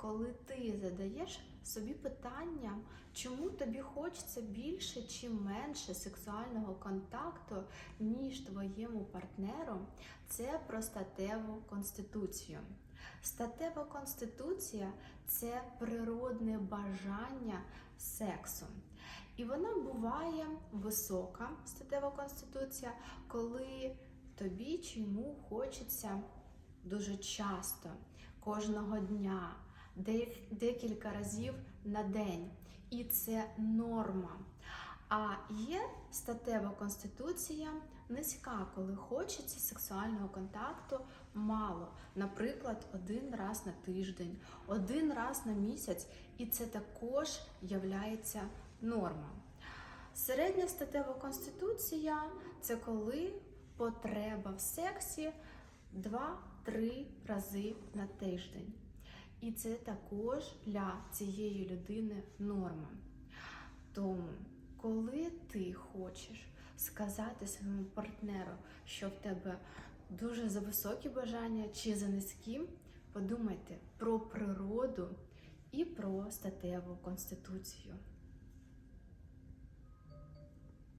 коли ти задаєш собі питання, чому тобі хочеться більше чи менше сексуального контакту, ніж твоєму партнеру, це про статеву конституцію. Статева конституція це природне бажання сексу. І вона буває висока статева конституція, коли тобі чи йому хочеться дуже часто, кожного дня, декілька разів на день. І це норма. А є статева конституція низька, коли хочеться сексуального контакту мало. Наприклад, один раз на тиждень, один раз на місяць, і це також являється нормою. Середня статева конституція це коли потреба в сексі 2-3 рази на тиждень. І це також для цієї людини норма. Тому, коли ти хочеш сказати своєму партнеру, що в тебе дуже за високі бажання чи за низькі, подумайте про природу і про статеву конституцію.